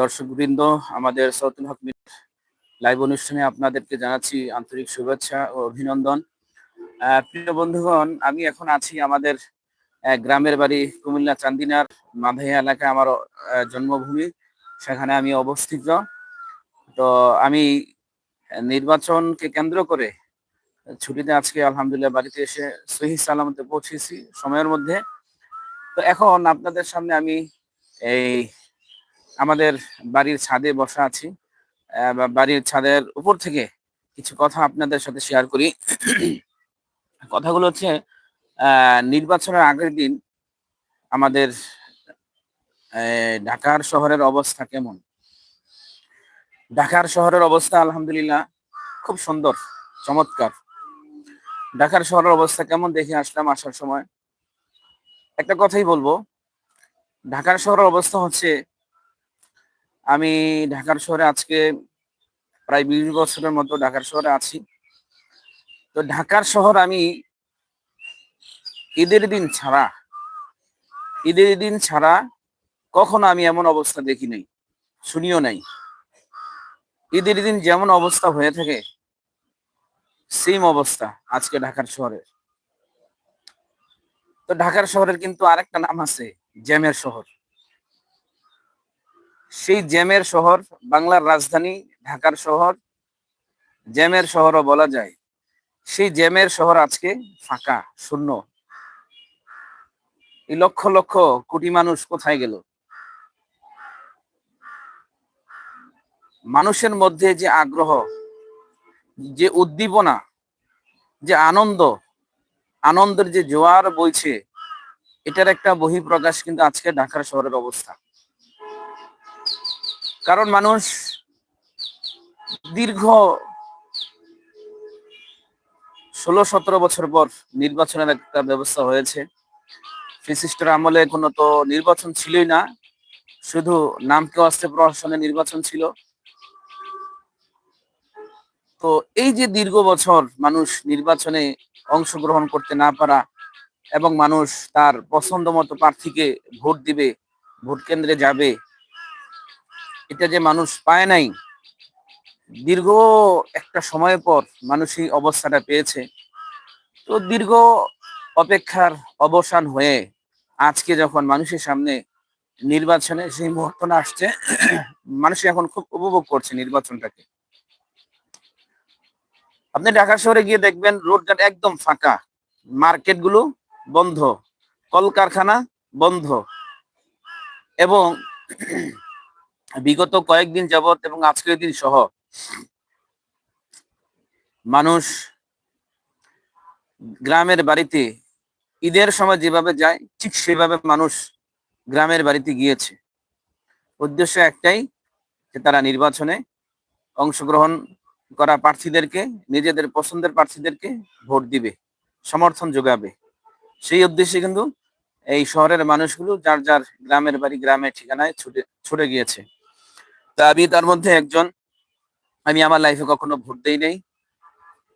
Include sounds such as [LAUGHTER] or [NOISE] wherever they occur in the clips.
দর্শকবৃন্দ আমাদের সৌতুল হক লাইভ অনুষ্ঠানে আপনাদেরকে জানাচ্ছি আন্তরিক শুভেচ্ছা ও অভিনন্দন। প্রিয় বন্ধুগণ, আমি এখন আছি আমাদের গ্রামের বাড়ি কুমিল্লা চান্দিনার মাধাইয়া এলাকায় আমার জন্মভূমি। সেখানে আমি অবস্থিত। তো আমি নির্বাচনকে কেন্দ্র করে ছুটিতে আজকে আলহামদুলিল্লাহ বাড়িতে এসে সহি সালামতে পৌঁছেছি সময়ের মধ্যে। তো এখন আপনাদের সামনে আমি এই আমাদের বাড়ির ছাদে বসা আছি বা বাড়ির ছাদের উপর থেকে কিছু কথা আপনাদের সাথে শেয়ার করি। কথাগুলো হচ্ছে নির্বাচনের আগের দিন আমাদের ঢাকার শহরের অবস্থা কেমন? ঢাকার শহরের অবস্থা আলহামদুলিল্লাহ খুব সুন্দর, চমৎকার। ঢাকার শহরের অবস্থা কেমন দেখে আসলাম আসার সময়? একটা কথাই বলব, ঢাকার শহরের অবস্থা হচ্ছে আমি ঢাকার শহরে আজকে প্রায় বিশ বছরের মতো ঢাকার শহরে আছি। তো ঢাকার শহর আমি ঈদের দিন ছাড়া, ঈদের দিন ছাড়া কখনো আমি এমন অবস্থা দেখি নাই, শুনিও নাই। ঈদের দিন যেমন অবস্থা হয়ে থাকে সেম অবস্থা আজকে ঢাকার শহরে তো ঢাকার শহরের কিন্তু আরেকটা নাম আছে, জ্যামের শহর। সেই জ্যামের শহর বাংলার রাজধানী ঢাকার শহর। জ্যামের শহরও বলা যায়। সেই জ্যামের শহর আজকে ফাঁকা, শূন্য। এই লক্ষ লক্ষ কোটি মানুষ কোথায় গেল? মানুষের মধ্যে যে আগ্রহ, যে উদ্দীপনা, যে আনন্দ, আনন্দের যে জোয়ার বইছে, এটার একটা বহিঃপ্রকাশ কিন্তু আজকে ঢাকার শহরের অবস্থা। কারণ মানুষ দীর্ঘ ষোলো, সতেরো বছর পর নির্বাচনের একটা ব্যবস্থা হয়েছে। ফিসিস্টের আমলে কোনো তো নির্বাচন ছিলই না, শুধু নামকে অস্ত্রে প্রশাসনে নির্বাচন ছিল। তো এই যে দীর্ঘ বছর মানুষ নির্বাচনে অংশগ্রহণ করতে না পারা এবং মানুষ তার পছন্দ মতো প্রার্থীকে ভোট দিবে, ভোট কেন্দ্রে যাবে এটা যে মানুষ পায় নাই, দীর্ঘ একটা সময় পর মানুষ এই অবস্থাটা পেয়েছে। তো দীর্ঘ অপেক্ষার অবসান হয়ে আজকে যখন মানুষের সামনে নির্বাচনে সেই মুহূর্তটা আসছে, মানুষ এখন খুব উপভোগ করছে নির্বাচনটাকে। আপনি ঢাকা শহরে গিয়ে দেখবেন রোডঘাট একদম ফাঁকা মার্কেটগুলো বন্ধ, কলকারখানা বন্ধ এবং বিগত কয়েকদিন যাবত এবং আজকের দিন সহ মানুষ গ্রামের বাড়িতে ঈদের সময় যেভাবে যায়, ঠিক সেভাবে মানুষ গ্রামের বাড়িতে গিয়েছে। উদ্দেশ্য একটাই যে তারা নির্বাচনে অংশগ্রহণ করা প্রার্থীদেরকে, নিজেদের পছন্দের প্রার্থীদেরকে ভোট দিবে, সমর্থন যোগাবে। সেই উদ্দেশ্যে কিন্তু এই শহরের মানুষগুলো যার যার গ্রামের বাড়ি, গ্রামের ঠিকানায় ছুটে ছুটে গিয়েছে। তা আমি তার মধ্যে একজন। আমি আমার লাইফে কখনো ভোট দেই নাই।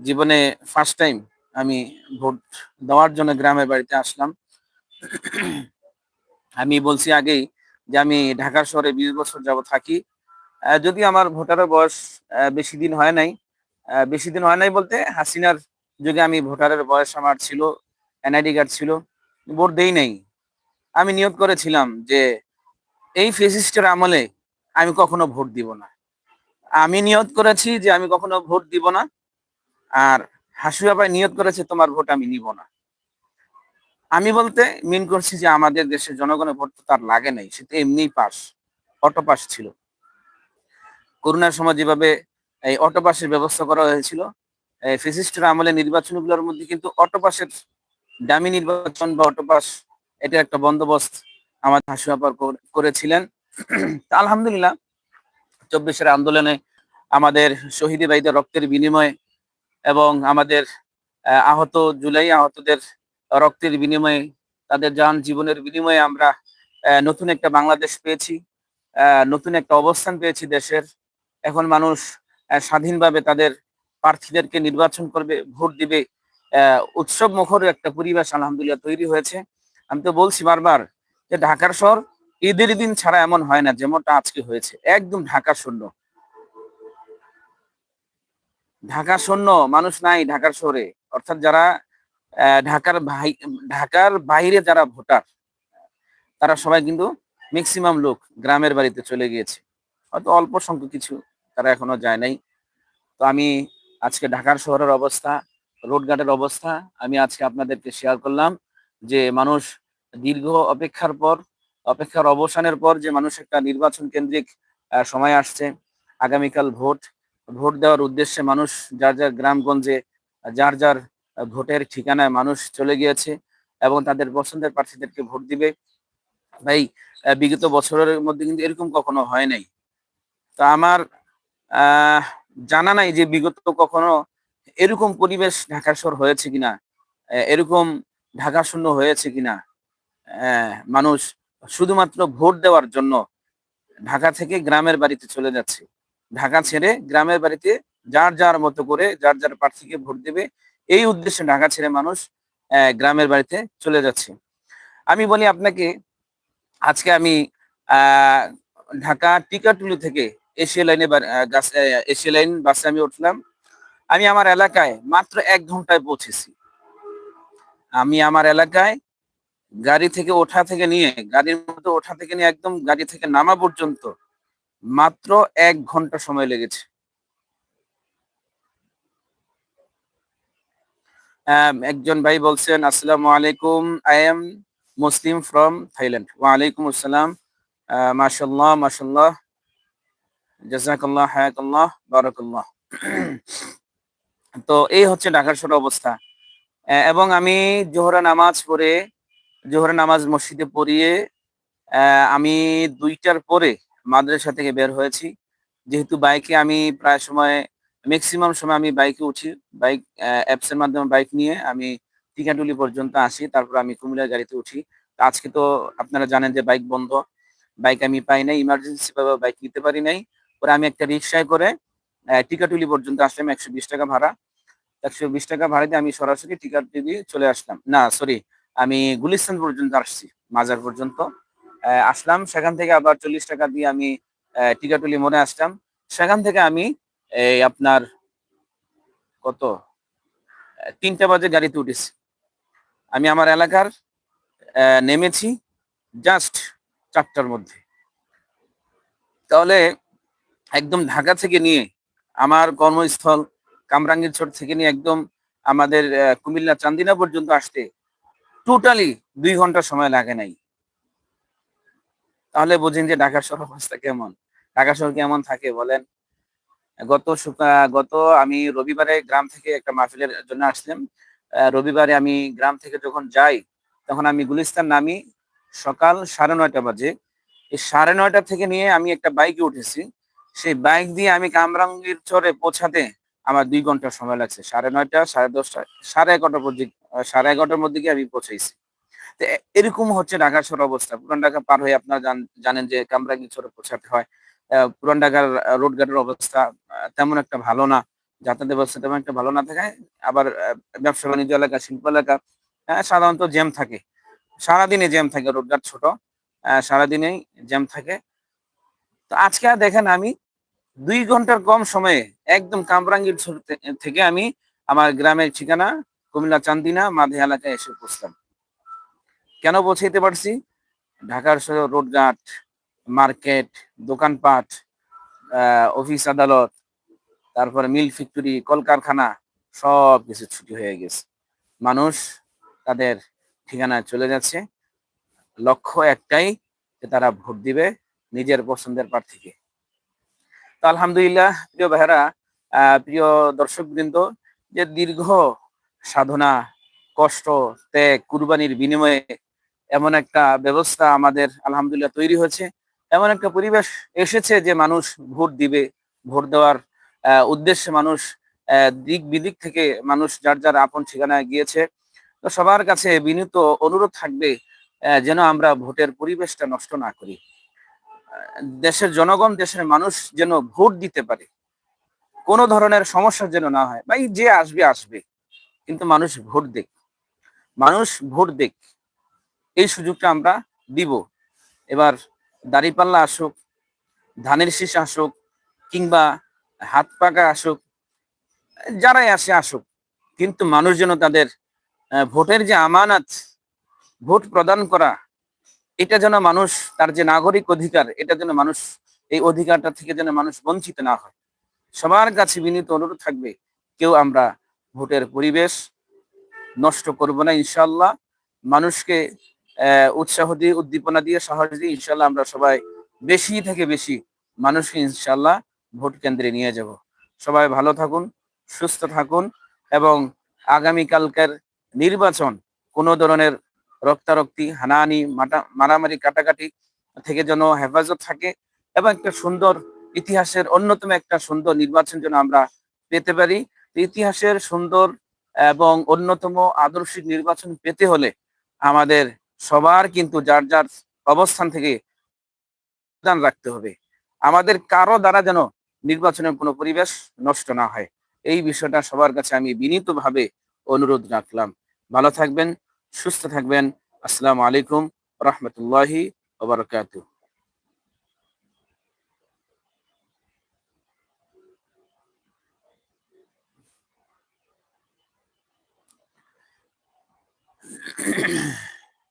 জীবনে ফার্স্ট টাইম আমি ভোট দেওয়ার জন্য গ্রামের বাড়িতে আসলাম। আমি বলছি আগেই যে আমি ঢাকার শহরে বিশ বছর যাব থাকি। যদি আমার ভোটারের বয়স বেশি দিন হয় নাই। বেশি দিন হয় নাই বলতে হাসিনার যুগে আমি ভোটারের বয়স আমার ছিল এনআইডি কার্ড ছিল, ভোট দেই নাই। আমি নিয়োগ করেছিলাম যে এই ফেসিস্টের আমলে আমি কখনো ভোট দিব না। আমি নিয়ত করেছি যে আমি কখনো ভোট দিব না। আর হাসুয়া ভাই নিয়ত করেছে, তোমার ভোট আমি নিব না। আমি বলতে মিন করছি যে আমাদের দেশের জনগণের ভোট তো তার লাগে নাই, সে তো এমনিই পাস, অটো পাস ছিল। করোনার সময় যেভাবে এই অটো পাসের ব্যবস্থা করা হয়েছিল ফিসিস্টের আমলে নির্বাচনগুলোর মধ্যে কিন্তু অটো পাসের দামি নির্বাচন বা অটো পাস, এটা একটা বন্দোবস্ত আমাদের হাসুয়াপার করেছিলেন। আলহামদুলিল্লাহ চব্বিশের আন্দোলনে আমাদের শহীদ ভাইদের রক্তের বিনিময়ে এবং আমাদের আহ, আহত জুলাই আহতদের রক্তের বিনিময়ে তাদের যান জীবনের বিনিময়ে আমরা নতুন একটা বাংলাদেশ পেয়েছি নতুন একটা অবস্থান পেয়েছি দেশের। এখন মানুষ স্বাধীনভাবে তাদের প্রার্থীদেরকে নির্বাচন করবে ভোট দিবে উৎসব মুখর একটা পরিবেশ আলহামদুলিল্লাহ তৈরি হয়েছে। আমি তো বলছি বারবার যে ঢাকার শহর ঈদের দিন ছাড়া এমন হয় না যেমনটা আজকে হয়েছে। একদম ঢাকা শূন্য। ঢাকা শূন্য, মানুষ নাই ঢাকার শহরে। অর্থাৎ যারা ঢাকার ভাই ঢাকার বাইরে যারা ভোটার, তারা সবাই কিন্তু ম্যাক্সিমাম লোক গ্রামের বাড়িতে চলে গিয়েছে। হয়তো অল্প সংখ্যক কিছু তারা এখনও যায় নাই। তো আমি আজকে ঢাকার শহরের অবস্থা, রোডঘাটের অবস্থা, আমি আজকে আপনাদেরকে শেয়ার করলাম যে মানুষ দীর্ঘ অপেক্ষার পর অপেক্ষার অবসানের পর যে মানুষ একটা নির্বাচন কেন্দ্রিক সময় আসছে, আগামীকাল ভোট ভোট দেওয়ার উদ্দেশ্যে মানুষ যার যার গ্রামগঞ্জে, যার যার ভোটের ঠিকানায় মানুষ চলে গিয়েছে এবং তাদের পছন্দের প্রার্থীদেরকে ভোট দিবে। ভাই বিগত বছরের মধ্যে কিন্তু এরকম কখনো হয় নাই। তো আমার জানা নাই যে বিগত কখনো এরকম পরিবেশ ঢাকার শহর হয়েছে কিনা এরকম ঢাকা শূন্য হয়েছে কিনা মানুষ শুধুমাত্র ভোট দেওয়ার জন্য ঢাকা থেকে গ্রামের বাড়িতে চলে যাচ্ছে। ঢাকা ছেড়ে গ্রামের বাড়িতে যার যার মতো করে, যার যার প্রার্থীকে ভোট দেবে, এই উদ্দেশ্যে ঢাকা ছেড়ে মানুষ গ্রামের বাড়িতে চলে যাচ্ছে। আমি বলি আপনাকে, আজকে আমি ঢাকা টিকাটুলি থেকে এশিয়া লাইনে এশিয়া লাইন বাসে আমি উঠলাম। আমি আমার এলাকায় মাত্র এক ঘন্টায় পৌঁছেছি। আমি আমার এলাকায় গাড়ি থেকে ওঠা থেকে নিয়ে, গাড়ির মধ্যে ওঠা থেকে নিয়ে একদম গাড়ি থেকে নামা পর্যন্ত মাত্র এক ঘণ্টা সময় লেগেছে। একজন ভাই বলছেন, আসসালামু আলাইকুম I am Muslim from Thailand ওয়ালাইকুম আসসালাম। মাশাল্লাহ মাশাল্লাহ জাজাকাল্লাহ, হায়াকাল্লাহ, বারাকাল্লাহ। তো এই হচ্ছে ঢাকার শহর অবস্থা। এবং আমি জোহরা নামাজ পড়ে জোহরা নামাজ মসজিদে পড়িয়ে আমি দুইটার পরে মাদ্রাসা থেকে বের হয়েছি। যেহেতু বাইকে আমি প্রায় সময় ম্যাক্সিমাম সময় আমি বাইকে উঠি, বাইক অ্যাপস এর মাধ্যমে বাইক নিয়ে আমি টিকাটুলি পর্যন্ত আসি, তারপর আমি কুমিল্লার গাড়িতে উঠি। আজকে তো আপনারা জানেন যে বাইক বন্ধ, বাইক আমি পাই নাই ইমার্জেন্সি ভাবে বাইক নিতে পারি নাই। পরে আমি একটা রিক্সায় করে টিকাটুলি পর্যন্ত আসলাম একশো বিশ টাকা ভাড়া। একশো বিশ টাকা ভাড়া দিয়ে আমি সরাসরি টিকাটুলি চলে আসলাম। না সরি আমি গুলিস্তান পর্যন্ত আসছি, মাজার পর্যন্ত। আসলাম, সেখান থেকে আবার চল্লিশ টাকা দিয়ে আমি টিকাটুলি মনে আসলাম। সেখান থেকে আমি এই আপনার কত? তিনটা বাজে গাড়িতে উঠেছি। আমি আমার এলাকার নেমেছি জাস্ট চারটার মধ্যে। তাহলে একদম ঢাকা থেকে নিয়ে আমার কর্মস্থল, কামরাঙ্গীরচর থেকে নিয়ে একদম আমাদের কুমিল্লা, চান্দিনা পর্যন্ত আসতে টোটালি দুই ঘণ্টা সময় লাগে নাই। তাহলে বুঝেন যে ঢাকা শহর অবস্থা কেমন? ঢাকা শহর কেমন থাকে বলেন? গত গত আমি রবিবারে গ্রাম থেকে একটা মাহফিলের জন্য আসলাম। রবিবারে আমি গ্রাম থেকে যখন যাই তখন আমি গুলিস্তান নামি সকাল সাড়ে নয়টা বাজে। এই সাড়ে নয়টা থেকে নিয়ে আমি একটা বাইকে উঠেছি। সেই বাইক দিয়ে আমি কামরাঙ্গীর চরে পৌঁছাতে আমার দুই ঘণ্টা সময় লাগছে। সাড়ে নয়টা সাড়ে দশটা সাড়ে এগারোটার মধ্যে আহ, সাড়ে এগারোটার মধ্যে গিয়ে আমি পৌঁছেছি তো এরকম হচ্ছে ঢাকার শহর অবস্থা। পুরান ঢাকা পার হয়ে আপনারা জান- জানেন যে কামরাঙ্গীর চরে পৌঁছাতে হয়। পুরান ঢাকার রোড ঘাটের অবস্থা তেমন একটা ভালো না। যাতায়াত ব্যবস্থা তেমন একটা ভালো না থাকায় আবার ব্যবসা বাণিজ্য এলাকা, শিল্প এলাকা সাধারণত জ্যাম থাকে। সারাদিনে জ্যাম থাকে রোডঘাট ছোট সারাদিনেই জ্যাম থাকে। তো আজকে দেখেন আমি দুই ঘণ্টার কম সময়ে একদম কামরাঙ্গীর থেকে আমি আমার গ্রামের ঠিকানা কুমিল্লা চান্দিনা, মাঝে এলাকায় এসে পৌঁছলাম কেন পৌঁছাইতে পারছি? ঢাকার শহর রোডঘাট, মার্কেট, দোকানপাট অফিস আদালত, তারপরে মিল ফ্যাক্টরি, কলকারখানা সব কিছু ছুটি হয়ে গেছে। মানুষ তাদের ঠিকানায় চলে যাচ্ছে। লক্ষ্য একটাই, যে তারা ভোট দিবে নিজের পছন্দের প্রার্থীকে। তো আলহামদুলিল্লাহ, প্রিয় ভাইরা প্রিয় দর্শক বৃন্দ যে দীর্ঘ সাধনা, কষ্ট, ত্যাগ, কুরবানির বিনিময়ে এমন একটা ব্যবস্থা আমাদের আলহামদুলিল্লাহ তৈরি হয়েছে। এমন একটা পরিবেশ এসেছে যে মানুষ ভোট দিবে, ভোট দেওয়ার উদ্দেশ্যে মানুষ দিক বিদিক থেকে মানুষ যার যার আপন ঠিকানায় গিয়েছে। তো সবার কাছে বিনীত অনুরোধ থাকবে যেন আমরা ভোটের পরিবেশটা নষ্ট না করি। দেশের জনগণ, দেশের মানুষ যেন ভোট দিতে পারে। কোনো ধরনের সমস্যা যেন না হয় ভাই যে আসবে আসবে। কিন্তু মানুষ ভোট দেখ। মানুষ ভোট দেখ। এই সুযোগটা আমরা দিব। এবার দাড়িপাল্লা আসুক, ধানের শীষ আসুক, কিংবা হাত পাকা আসুক, যারাই আসে আসুক, কিন্তু মানুষ যেন তাদের ভোটের যে আমানত, ভোট প্রদান করা, এটা যেন মানুষ তার যে নাগরিক অধিকার, এটা যেন মানুষ এই অধিকারটা থেকে যেন মানুষ বঞ্চিত না হয়। সবার কাছে বিনীত অনুরোধ থাকবে, কেউ আমরা ভোটের পরিবেশ নষ্ট করব না ইনশাল্লাহ। মানুষকে উৎসাহ দিয়ে, উদ্দীপনা দিয়ে, সাহস দিয়ে ইনশাল্লাহ আমরা সবাই বেশি থেকে বেশি মানুষকে ইনশাল্লাহ ভোট কেন্দ্রে নিয়ে যাব। সবাই ভালো থাকুন, সুস্থ থাকুন এবং আগামীকালকের নির্বাচন কোনো ধরনের রক্তারক্তি, হানাহানি, মাটা, মারামারি, কাটাকাটি থেকে যেন হেফাজত থাকে এবং একটা সুন্দর ইতিহাসের অন্যতম একটা সুন্দর নির্বাচন যেন আমরা পেতে পারি। ইতিহাসের সুন্দর এবং অন্যতম আদর্শিক নির্বাচন পেতে হলে আমাদের সবার কিন্তু যার যার অবস্থান থেকে অবদান রাখতে হবে। আমাদের কারও দ্বারা যেন নির্বাচনের কোনো পরিবেশ নষ্ট না হয়। এই বিষয়টা সবার কাছে আমি বিনীতভাবে অনুরোধ রাখলাম। ভালো থাকবেন, সুস্থ থাকবেন। আসসালামু আলাইকুম, রহমতুল্লাহি ওবরাকাতু Yeah. [CLEARS THROAT]